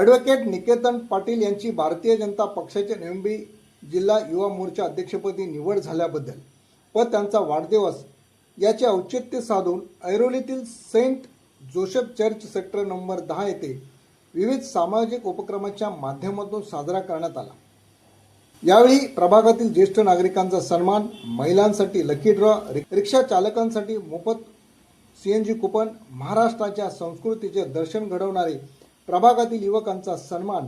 Advocate Niketan Patil यांची भारतीय जनता पक्षाचे निंबी जिल्हा युवा मोर्चा अध्यक्षपदी निवड झाल्याबद्दल व त्यांचा वाढदिवस याचे औचित्य साधून ऐरोलीतील saint Joseph church sector number दहा येथे विविध सामाजिक उपक्रमाच्या माध्यमातून साजरा करण्यात आला. यावेळी प्रभागातील ज्येष्ठ नागरिकांचा सन्मान महिलांसाठी लकी ड्रॉ रिक्षा चालकांसाठी मोफत सीएनजी कुपन महाराष्ट्राच्या संस्कृतीचे दर्शन घडवणारे प्रभागातील युवकांचा सन्मान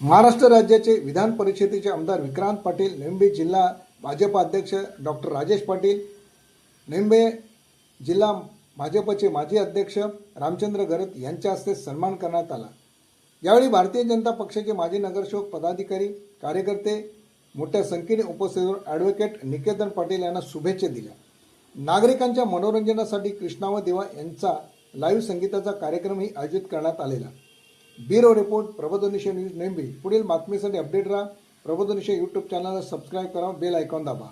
महाराष्ट्र राज्याचे विधान परिषदेचे आमदार विक्रांत पाटील निंबे जिल्हा भाजप अध्यक्ष डॉक्टर राजेश पाटील निंबे जिल्हा भाजपचे माजी अध्यक्ष रामचंद्र गरत यांच्या हस्ते सन्मान करण्यात आला. यावेळी भारतीय जनता पक्षाचे माजी नगरसेवक पदाधिकारी कार्यकर्ते मोठ्या संख्येने उपस्थित ॲडव्होकेट निकेतन पाटील यांना शुभेच्छा दिल्या. नागरिकांच्या मनोरंजनासाठी कृष्णा व देवा यांचा लाईव्ह संगीताचा कार्यक्रमही आयोजित करण्यात आलेला. ब्युरो रिपोर्ट प्रबोधनिशय न्यूज नेंबी पुढील बातमीसाठी अपडेट राहा. प्रबोधनिशय यूट्यूब चॅनलला सबस्क्राईब करा. बेल आयकॉन दाबा.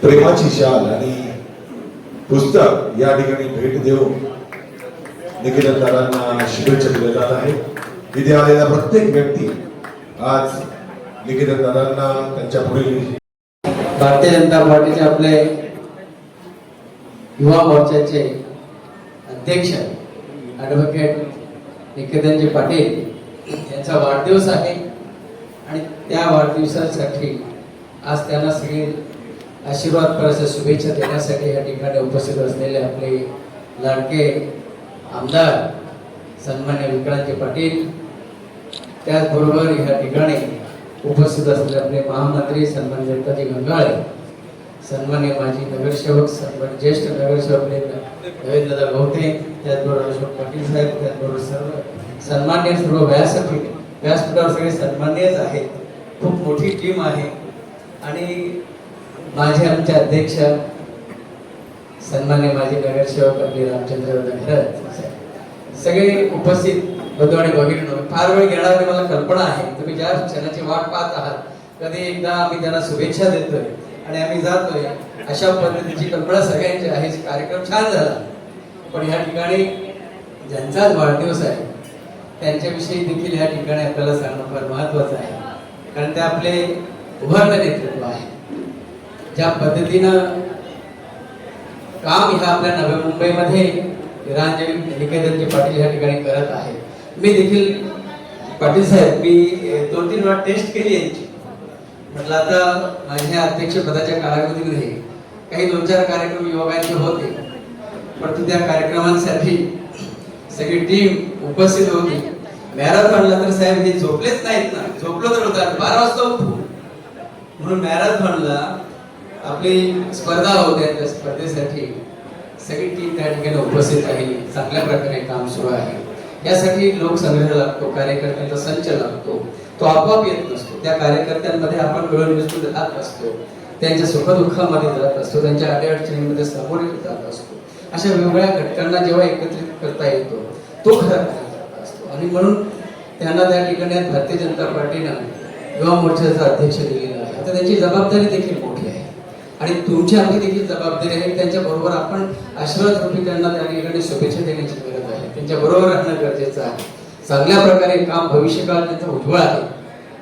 प्रेमाची शाल आणि पुस्तक या ठिकाणी भेट देऊन निकेतनदारांना शुभेच्छा दिल्या जात आहे तिथे आलेला प्रत्येक व्यक्ती आज निकेतनदारांना त्यांच्या पुढील भारतीय जनता पार्टीचे आपले युवा मोर्चाचे अध्यक्ष ॲडव्होकेट निकेतनजी पाटील यांचा वाढदिवस आहे. आणि त्या वाढदिवसासाठी आज त्यांना सगळे आशीर्वाद करायच्या शुभेच्छा देण्यासाठी या ठिकाणी उपस्थित असलेले आपले लाडके आमदार सन्मान्य विक्रांतजी पाटील त्याचबरोबर ह्या ठिकाणी उपस्थित असलेले आपले महामंत्री सन्मान दत्ताजी गंगाळे सन्मान्य माजी नगरसेवक सन्मान ज्येष्ठ नगरसेवक रवींद्रदा गवते त्याचबरोबर अशोक पाटील साहेब त्याचबरोबर सर्व सन्मान्य सर्व व्यासपीठ व्यासपीठावर सगळे सन्मान्यच आहेत. खूप मोठी टीम आहे. आणि माझे आमचे अध्यक्ष सन्मान्य माजी नगरसेवक आपले रामचंद्र घरत सगळे उपस्थित बंधू आणि भगिनींनो फार वेळ घेणार मला कल्पना आहे. तुम्ही ज्या क्षणाची वाट पाहत आहात कधी एकदा आम्ही त्यांना शुभेच्छा देतोय आणि आम्ही जातोय अशा पद्धतीची कल्पना सगळ्यांची आहे. कार्यक्रम छान झाला. पण ह्या ठिकाणी ज्यांचाच वाढदिवस आहे त्यांच्याविषयी देखील ह्या ठिकाणी आपल्याला सांगणं फार महत्वाचं आहे. कारण ते आपले उभारलं नेतृत्व आहे. ज्या पद्धतीनं काम ह्या आपल्या नव्या मुंबईमध्ये रांजली निकेतनजी पाटील या ठिकाणी करत आहे मी देखील पाटील साहेब मी दोन तीन वेळा टेस्ट केली यांची म्हटलं आता माझ्या अध्यक्षपदाच्या कालावधीमध्ये काही दोन चार कार्यक्रम युवकांचे होते. परंतु त्या कार्यक्रमांसाठी सगळी टीम उपस्थित होती. मॅरेथॉनला तर साहेब हे झोपलेच नाहीत ना. झोपलो तर होता बारा वाजता उठू. म्हणून म्हणला आपली स्पर्धा होत्या त्या स्पर्धेसाठी सगळी टीम त्या ठिकाणी उपस्थित आहे. चांगल्या प्रकारे काम सुरू आहे. यासाठी लोकसंग्रह लागतो कार्यकर्त्यांचा संच लागतो तो आपोआप येत नसतो. त्या कार्यकर्त्यांमध्ये आपण मिळून मिसळून जात असतो. त्यांच्या सुखदुःखामध्ये जात असतो त्यांच्या अडीअडचणीमध्ये सामोरे जात असतो. अशा वेगवेगळ्या घटकांना जेव्हा एकत्रित करता येतो तो खरा असतो. आणि म्हणून त्यांना त्या ठिकाणी भारतीय जनता पार्टीनं युवा मोर्चाचा अध्यक्ष दिलेला आहे. आता त्यांची जबाबदारी देखील मोठी आणि तुमची आपली देखील जबाबदारी आहे. त्यांच्या बरोबर आपण आशीर्वाद रूपी त्यांना त्या ठिकाणी शुभेच्छा देण्याची गरज आहे. त्यांच्या बरोबर राहणं गरजेचं आहे. चांगल्या प्रकारे काम भविष्यकाळ त्यांचा उज्ज्वळ आहे.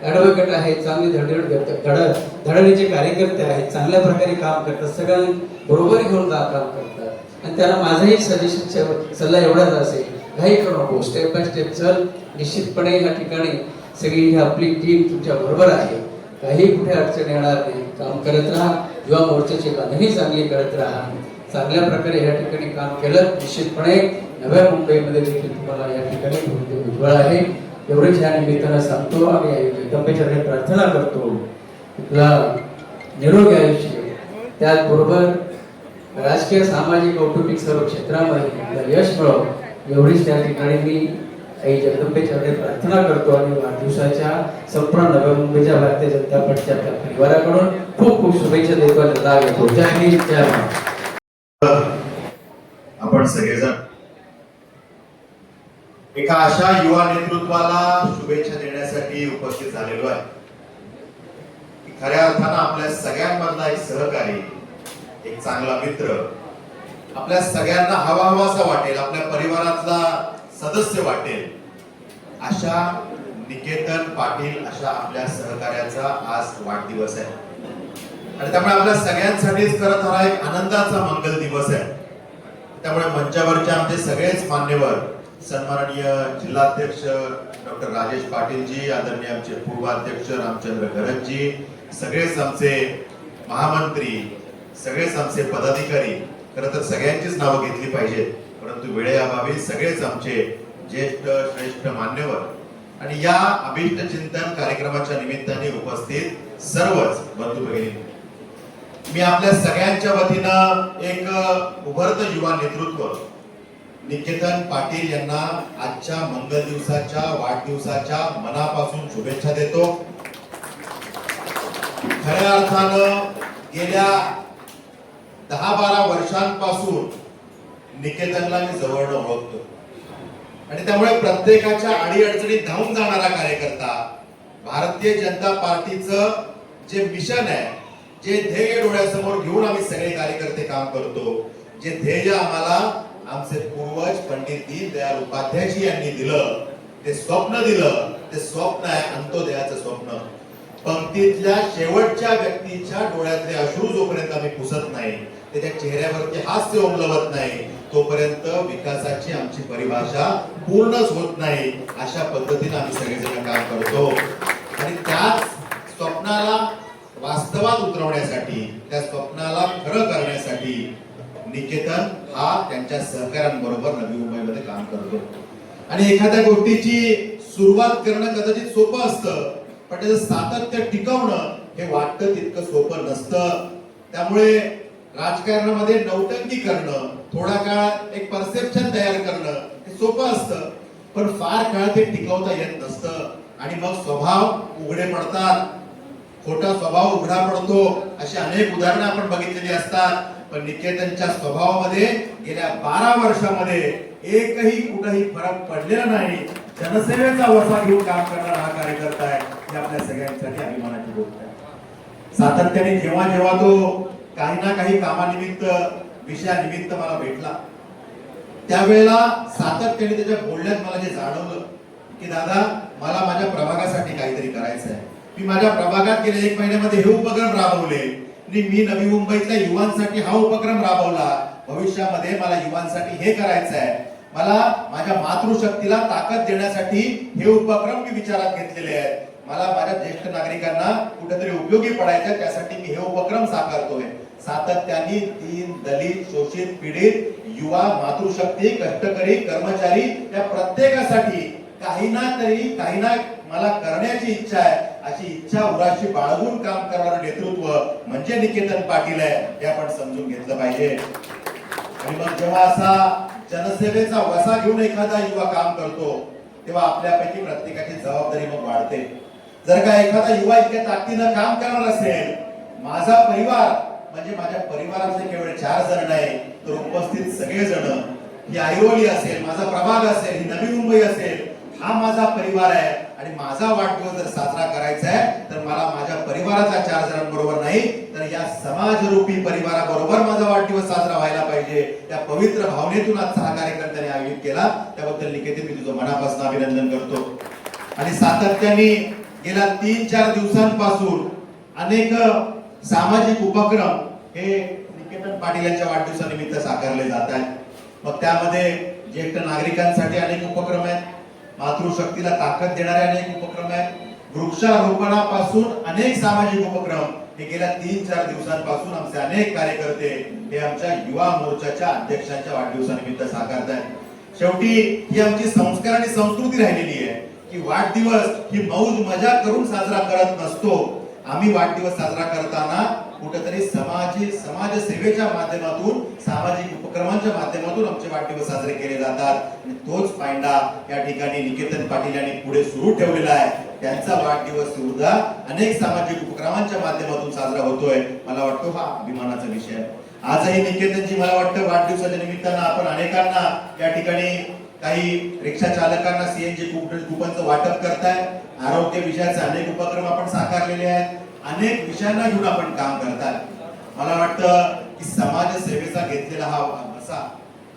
ॲडव्होकेट आहेत चांगले धडधड धड धडणीचे कार्यकर्ते आहेत चांगल्या प्रकारे काम करतात. सगळ्यांना बरोबर घेऊन जा काम करतात. आणि त्याला माझाही सजेशन सल्ला एवढाच असेल घाई करू नको. स्टेप बाय स्टेप चल. निश्चितपणे या ठिकाणी सगळी ही आपली टीम तुमच्या बरोबर आहे. काही कुठे अडचण येणार नाही. काम करत राहा. युवा मोर्चाची बांधणी चांगली करत राहा. चांगल्या प्रकारे या ठिकाणी काम केलं निश्चितपणे नव्या मुंबईमध्ये देखील तुम्हाला या ठिकाणी भविष्य उज्ज्वळ आहे एवढेच या निमित्तानं सांगतो आणि गंभीरपणे प्रार्थना करतो. तुला निरोगी आयुष्य. त्याचबरोबर राजकीय सामाजिक कौटुंबिक सर्व क्षेत्रामध्ये यश मिळव एवढीच त्या ठिकाणी मी आई जगदंबेच्याकडे प्रार्थना करतो आणि वाढदिवसाच्या संपूर्ण नव्या मुंबईच्या भारतीय जनता पक्षाच्या परिवाराकडून खूप खूप शुभेच्छा देतो आणि राग येतो. जय हिंद जय महाराष्ट्र. आपण सगळेजण एका अशा युवा नेतृत्वाला शुभेच्छा देण्यासाठी उपस्थित झालेलो आहे. खऱ्या अर्थानं आपल्या सगळ्यांमधला एक सहकारी एक चांगला मित्र आपल्या सगळ्यांना हवा हवासा वाटेल आपल्या परिवारातला सदस्य वाटेल. अशा निकेतन पाटील अशा आपल्या सहकार्याचा आज वाढदिवस आहे. आणि त्यामुळे आपल्या सगळ्यांसाठीच करत हा एक आनंदाचा मंगल दिवस आहे. त्यामुळे मंचावरचे आमचे सगळेच मान्यवर सन्माननीय जिल्हाध्यक्ष डॉक्टर राजेश पाटीलजी आदरणीय आमचे पूर्वाध्यक्ष रामचंद्र गरजजी सगळेच आमचे महामंत्री सगळेच आमचे पदाधिकारी खरं तर सगळ्यांचीच नावं घेतली पाहिजेत. परंतु वेळेअभावी सगळेच आमचे ज्येष्ठ श्रेष्ठ मान्यवर आणि या अभिष्ट चिंतन कार्यक्रमाच्या निमित्ताने उपस्थित सर्वच बंधू भगिनी. मी आपल्या सगळ्यांच्या वतीनं एक उभरत युवा नेतृत्व निकेतन पाटील यांना आजच्या मंगल दिवसाच्या वाढदिवसाच्या मनापासून शुभेच्छा देतो. खऱ्या अर्थानं गेल्या दहा बारा वर्षांपासून निकेतनला मी जवळनं ओळखतो. आणि त्यामुळे प्रत्येकाच्या अडीअडचणीत धावून जाणारा कार्यकर्ता भारतीय जनता पार्टीचं जे मिशन आहे जे ध्येय डोळ्यासमोर घेऊन आम्ही सगळे कार्यकर्ते काम करतो जे ध्येय आम्हाला आमचे पूर्वज पंडित दीनदयाल उपाध्यायजी यांनी दिलं ते स्वप्न दिलं ते स्वप्न आहे अंत्योदयाचं स्वप्न. पंक्तीतल्या शेवटच्या व्यक्तीच्या डोळ्यातले अश्रू जोपर्यंत आम्ही पुसत नाही त्याच्या चेहऱ्यावरती हास्य उमलवत नाही तोपर्यंत विकासाची आमची परिभाषा पूर्णच होत नाही अशा पद्धतीने आम्ही सगळेजण काम करतो. आणि त्याच स्वप्नाला वास्तवात उतरवण्यासाठी त्या स्वप्नाला खरं करण्यासाठी निकेतन हा त्यांच्या सहकाऱ्यांबरोबर नवी मुंबईमध्ये काम करतो. आणि एखाद्या गोष्टीची सुरुवात करणं कदाचित सोपं असतं पण त्याचं सातत्य टिकवणं हे वाटतं तितकं सोपं नसतं. त्यामुळे राजकारणामध्ये नौटंकी करणं थोडा काळ एक परसेप्शन तयार करणं हे सोपं असतं पण फार काळ ते टिकवता येत नसतं. आणि मग स्वभाव उघडे पडतात. खोटा स्वभाव उघडा पडतो. अशी अनेक उदाहरणं आपण बघितलेली असतात. पण निकेतनच्या स्वभावामध्ये गेल्या बारा वर्षामध्ये एकही कुठंही फरक पडलेला नाही. जनसेवेचा वसा घेऊन काम करणारा हा कार्यकर्ता आहे. हे आपल्या सगळ्यांसाठी अभिमानाची गोष्ट आहे. सातत्याने जेव्हा जेव्हा तो काही ना काही कामानिमित्त विषयानिमित्त मला भेटला. त्यावेळेला सातत्याने त्याच्या बोलण्यात मला जे जाणवलं की दादा मला माझ्या प्रभागासाठी काहीतरी करायचं आहे मी माझ्या प्रभागात गेल्या एक महिन्यामध्ये हे उपक्रम राबवले. आणि मी नवी मुंबईतल्या युवांसाठी हा उपक्रम राबवला. भविष्यामध्ये मला युवांसाठी हे करायचं आहे मला माझ्या मातृशक्तीला ताकद देण्यासाठी हे उपक्रम मी विचारात घेतलेले आहेत. मला माझ्या ज्येष्ठ नागरिकांना कुठेतरी उपयोगी पडायचं त्यासाठी मी हे उपक्रम साकारतोय. सातत्याने तीन दलित शोषित पीडित युवा मातृशक्ती कष्टकरी कर्मचारी या प्रत्येकासाठी काही ना तरी काही ना मला करण्याची इच्छा आहे अशी इच्छा उराशी बाळगून काम करणारं नेतृत्व म्हणजे निकेतन पाटील आहे हे आपण समजून घेतलं पाहिजे. आणि मग जेव्हा असा जनसेवेचा वसा घेऊन एखादा युवा काम करतो तेव्हा आपल्यापैकी प्रत्येकाची जबाबदारी मग वाढते. जर का एखादा युवा इतक्या ताकदीनं काम करणार असेल माझा परिवार म्हणजे माझ्या परिवारातले केवळ चार जण नाही तर उपस्थित सगळे जण ही आयोली असेल माझा प्रभाग असेल ही नवी मुंबई असेल हा माझा परिवार आहे. आणि माझा वाढदिवस जर साजरा करायचा आहे तर मला माझ्या परिवाराच्या चार जणांबरोबर नाही तर या समाजरूपी परिवाराबरोबर माझा वाढदिवस साजरा व्हायला पाहिजे. त्या पवित्र भावनेतून आज हा कार्यकर्त्यांनी आयोजित केला. त्याबद्दल निकेती मी तुझं मनापासून अभिनंदन करतो. आणि सातत्याने गेल्या तीन चार दिवसांपासून अनेक सामाजिक उपक्रम हे निकेतन पाटील यांच्या वाढदिवसानिमित्त साकारले जात आहेत. मग त्यामध्ये ज्येष्ठ नागरिकांसाठी अनेक उपक्रम आहेत. मातृशक्तीला ताकद देणारे अनेक उपक्रम आहेत. वृक्षारोपणापासून अनेक सामाजिक उपक्रम. हे गेल्या तीन चार दिवसांपासून आमचे अनेक कार्यकर्ते हे आमच्या युवा मोर्चाच्या अध्यक्षांच्या वाढदिवसानिमित्त साकारत आहेत. शेवटी ही आमची संस्कार आणि संस्कृती राहिलेली आहे की वाढदिवस ही मौज मजा करून साजरा करत नसतो. आम्ही वाढदिवस साजरा करताना कुठेतरी समाजी समाज सेवेच्या माध्यमातून सामाजिक उपक्रमांच्या माध्यमातून आमचे वाढदिवस साजरे केले जातात. आणि तोच पायंडा या ठिकाणी निकेतन पाटील यांनी पुढे सुरू ठेवलेला आहे. त्यांचा वाढदिवस सुद्धा अनेक सामाजिक उपक्रमांच्या माध्यमातून साजरा होतोय. मला वाटतो हा अभिमानाचा विषय आहे. आजही निकेतनजी मला वाटतं वाढदिवसाच्या निमित्तानं आपण अनेकांना या ठिकाणी काही रिक्षा चालकांना सीएनजी कुपनचं वाटप करताय. आरोग्य विषयाचे अनेक उपक्रम आपण साकारलेले आहेत. अनेक विषयांना घेऊन आपण काम करतात मला वाटतं की समाजसेवेचा घेतलेला हा असा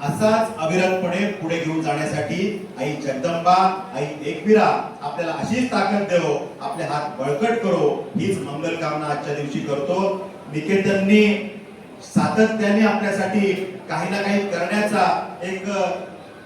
असाच अविरतपणे पुढे घेऊन जाण्यासाठी आई जगदंबा आई एकविरा आपल्याला अशीच ताकद देव आपले हात बळकट करो हीच मंगल कामना आजच्या दिवशी करतो. निकेतननी सातत्याने आपल्यासाठी काही ना काही करण्याचा एक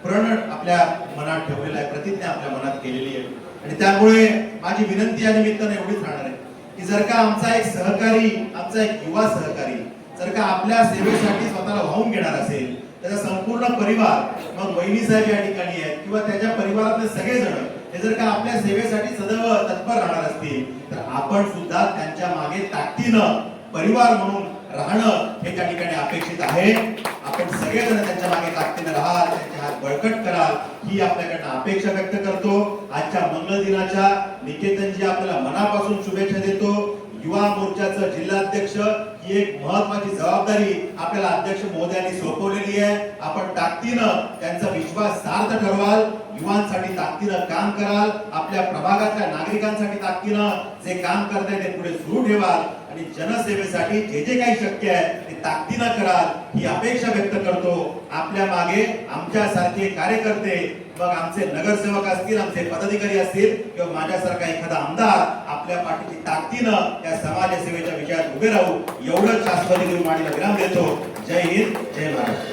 प्रण आपल्या मनात ठेवलेला आहे प्रतिज्ञा आपल्या मनात केलेली आहे. आणि त्यामुळे माझी विनंती या निमित्ताने एवढीच राहणार आहे. की जर का आमचा एक सहकारी आमचा एक युवा सहकारी जर का आपल्या सेवेसाठी स्वतःला वाहून घेणार असेल त्याचा संपूर्ण परिवार मग वहिनी साहेब या ठिकाणी आहेत किंवा त्याच्या परिवारातले सगळेजण हे जर का आपल्या सेवेसाठी सदैव तत्पर राहणार असतील तर आपण सुद्धा त्यांच्या मागे ताकदीनं परिवार म्हणून राहणं हे त्या ठिकाणी अपेक्षित आहे. आपण सगळेजण त्यांच्या मागे ताकदीनं राहाल त्यांचे हात बळकट कराल ही आपल्याकडनं अपेक्षा व्यक्त करतो. आजच्या मंगल दिनाच्या निकेतनजी आपल्याला मनापासून शुभेच्छा देतो. युवा मोर्चाचं जिल्हाध्यक्ष ही एक महत्वाची जबाबदारी आपल्याला अध्यक्ष महोदयांनी सोपवलेली आहे. आपण ताकदीनं त्यांचा विश्वास सार्थ ठरवाल. युवांसाठी ताकदीनं काम कराल. आपल्या प्रभागातल्या नागरिकांसाठी ताकदीनं जे काम करताय ते पुढे सुरू ठेवाल. आणि जनसेवेसाठी जे जे काही शक्य आहे ते ताकदीनं कराल ही अपेक्षा व्यक्त करतो. आपल्या मागे आमच्यासारखे कार्यकर्ते मग आमचे नगरसेवक असतील आमचे पदाधिकारी असतील किंवा माझ्यासारखा एखादा आमदार आपल्या पाठीची ताकदीनं या समाजसेवेच्या विषयात उभे राहू एवढंच शाश्वती देऊन विराम देतो. जय हिंद जय महाराष्ट्र.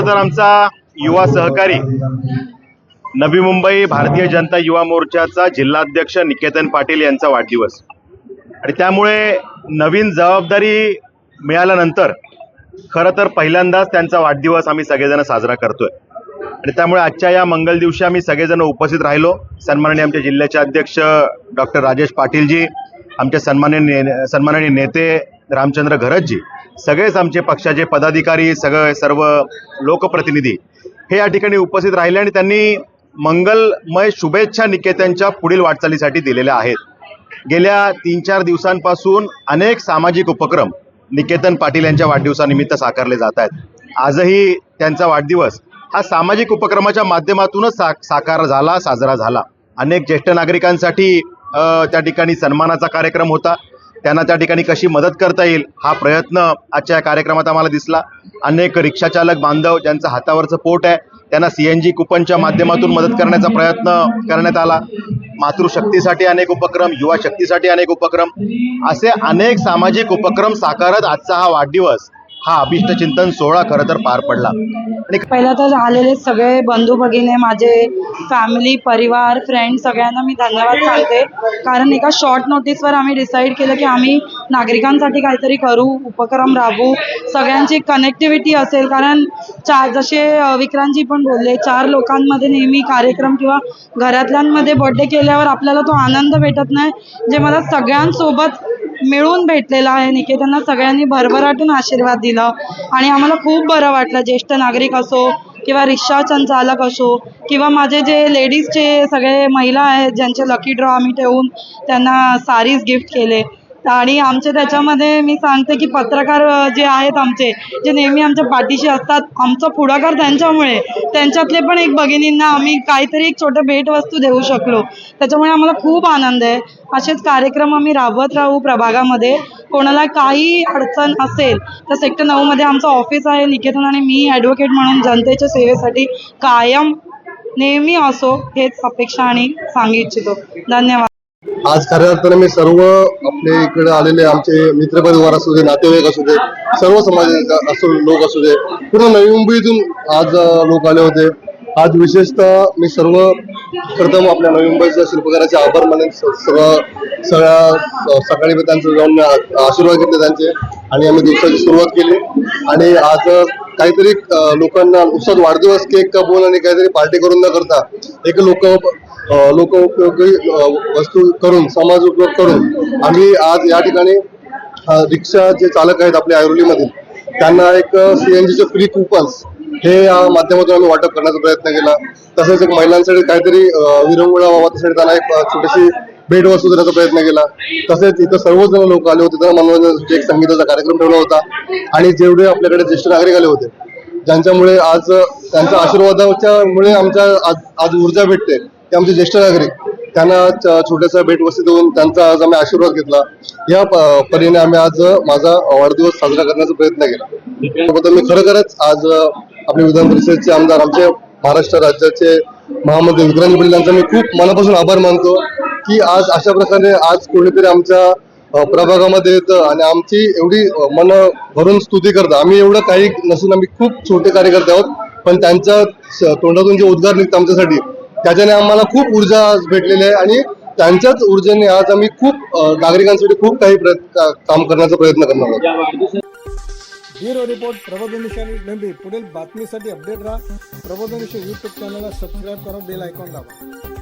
खरं तर आमचा युवा सहकारी नवी मुंबई भारतीय जनता युवा मोर्चाचा जिल्हाध्यक्ष निकेतन पाटील यांचा वाढदिवस. आणि त्यामुळे नवीन जबाबदारी मिळाल्यानंतर खरं तर पहिल्यांदाच त्यांचा वाढदिवस आम्ही सगळेजण साजरा करतोय. आणि त्यामुळे आजच्या या मंगल दिवशी आम्ही सगळेजण उपस्थित राहिलो. सन्माननीय आमच्या जिल्ह्याचे अध्यक्ष डॉक्टर राजेश पाटीलजी आमचे सन्माननीय ने- सन्माननीय नेते रामचंद्र घरतजी सगळेच आमचे पक्षाचे पदाधिकारी सगळे सर्व लोकप्रतिनिधी हे या ठिकाणी उपस्थित राहिले आणि त्यांनी मंगलमय शुभेच्छा निकेतनच्या पुढील वाटचालीसाठी दिलेल्या आहेत. गेल्या तीन चार दिवसांपासून अनेक सामाजिक उपक्रम निकेतन पाटील यांच्या वाढदिवसानिमित्त साकारले जात आहेत. आजही त्यांचा वाढदिवस हा सामाजिक उपक्रमाच्या माध्यमातूनच सा साकार झाला साजरा झाला. अनेक ज्येष्ठ नागरिकांसाठी त्या ठिकाणी सन्मानाचा कार्यक्रम होता. त्यांना त्या ठिकाणी कशी मदत करता येईल हा प्रयत्न आजच्या या कार्यक्रमात आम्हाला दिसला. अनेक रिक्षाचालक बांधव ज्यांचं हातावरचं पोट आहे त्यांना सी एन जी कुपनच्या माध्यमातून मदत करण्याचा प्रयत्न करण्यात आला. मातृशक्तीसाठी अनेक उपक्रम युवा शक्तीसाठी अनेक उपक्रम. असे अनेक सामाजिक उपक्रम साकारत आजचा हा वाढदिवस. हा अभिष्ट चिंतन सोहळा खरं तर पार पडला. आणि पहिला तर आलेले सगळे बंधू भगिनी माझे फॅमिली परिवार फ्रेंड सगळ्यांना मी धन्यवाद सांगते. कारण एका शॉर्ट नोटीसवर आम्ही डिसाईड केलं की आम्ही नागरिकांसाठी काहीतरी करू उपक्रम राबवू सगळ्यांची कनेक्टिव्हिटी असेल. कारण चार जसे विक्रांतजी पण बोलले चार लोकांमध्ये नेहमी कार्यक्रम किंवा घरातल्यांमध्ये बर्थडे केल्यावर आपल्याला तो आनंद भेटत नाही. जे मला सगळ्यांसोबत मिळून भेटलेला आहे निकेतांना सगळ्यांनी भरभराटून आशीर्वाद दिला. आणि आम्हाला खूप बरं वाटलं ज्येष्ठ नागरिक असो किंवा रिक्षा संचालक असो किंवा माझे जे लेडीजचे सगळे महिला आहेत ज्यांचे लकी ड्रॉ आम्ही ठेवून त्यांना सारीज गिफ्ट केले. आणि आमचे त्याच्यामध्ये मी सांगते की पत्रकार जे आहेत आमचे जे नेहमी आमच्या पाठीशी असतात आमचा पुढाकार त्यांच्यामुळे त्यांच्यातले पण एक भगिनींना आम्ही काहीतरी एक छोटं भेटवस्तू देऊ शकलो. त्याच्यामुळे आम्हाला खूप आनंद आहे. असेच कार्यक्रम आम्ही राबवत राहू प्रभागामध्ये. कोणाला काही अडचण असेल तर सेक्टर नऊमध्ये आमचं ऑफिस आहे. निकेतन आणि मी ॲडव्होकेट म्हणून जनतेच्या सेवेसाठी कायम नेहमी असो हेच अपेक्षा आणि सांगू इच्छितो. धन्यवाद. आज खऱ्या अर्थाने मी सर्व आपले इकडे आलेले आमचे मित्रपरिवार असू दे नातेवाईक असू दे सर्व समाज असू लोक असू दे पूर्ण नवी मुंबईतून आज लोक आले होते. आज विशेषतः मी सर्व प्रथम आपल्या नवी मुंबईच्या शिल्पकाराचे आभार मानेन. सर्व सगळ्या सकाळी मी त्यांचं जाऊन आशीर्वाद घेतले त्यांचे आणि आम्ही दिवसाची सुरुवात केली. आणि आज काहीतरी लोकांना नुसताच वाढदिवस केक कापून आणि काहीतरी पार्टी करून न करता एक लोक लोक उपयोगी वस्तू करून समाज उपयोग करून आम्ही आज या ठिकाणी रिक्षा जे चालक आहेत आपल्या ऐरोलीमधील त्यांना एक सी एन जीचे फ्री कुपन्स हे या माध्यमातून आम्ही वाटप करण्याचा प्रयत्न केला. तसेच एक महिलांसाठी काहीतरी विरंगुळा व्हावा त्यासाठी त्यांना एक छोटीशी भेट वस्तू देण्याचा प्रयत्न केला. तसेच इथं सर्वजण लोक आले होते त्यांना मनोरंजनासाठी एक संगीताचा कार्यक्रम ठेवला होता. आणि जेवढे आपल्याकडे ज्येष्ठ नागरिक आले होते ज्यांच्यामुळे आज त्यांच्या आशीर्वादाच्या मुळे आमच्या आज आज ऊर्जा भेटते. ते आमचे ज्येष्ठ नागरिक त्यांना छोट्याशा भेटवस्तू देऊन त्यांचा आज आम्ही आशीर्वाद घेतला. या परीने आम्ही आज माझा वाढदिवस साजरा करण्याचा प्रयत्न केला. त्याबद्दल मी खरोखरच आज आपले विधान परिषदेचे आमदार आमचे महाराष्ट्र राज्याचे महामंत्री विक्रांत पाटील यांचा मी खूप मनापासून आभार मानतो की आज अशा प्रकारे आज कोणीतरी आमच्या प्रभागामध्ये येतं आणि आमची एवढी मन भरून स्तुती करतं. आम्ही एवढं काही नसून आम्ही खूप छोटे कार्यकर्ते आहोत पण त्यांच्या तोंडातून जे उद्गार निघतं आमच्यासाठी त्याच्याने आम्हाला खूप ऊर्जा आज भेटलेली आहे आणि त्यांच्याच ऊर्जेने आज आम्ही खूप नागरिकांसाठी खूप काही प्रयत्न काम करण्याचा प्रयत्न करणार आहोत. ब्युरो रिपोर्ट प्रबोधन नंबी पुढील बातमीसाठी अपडेट राहा. प्रबोधन यूट्यूब चॅनलला सबस्क्राईब करा बेल आयकॉन दाबा.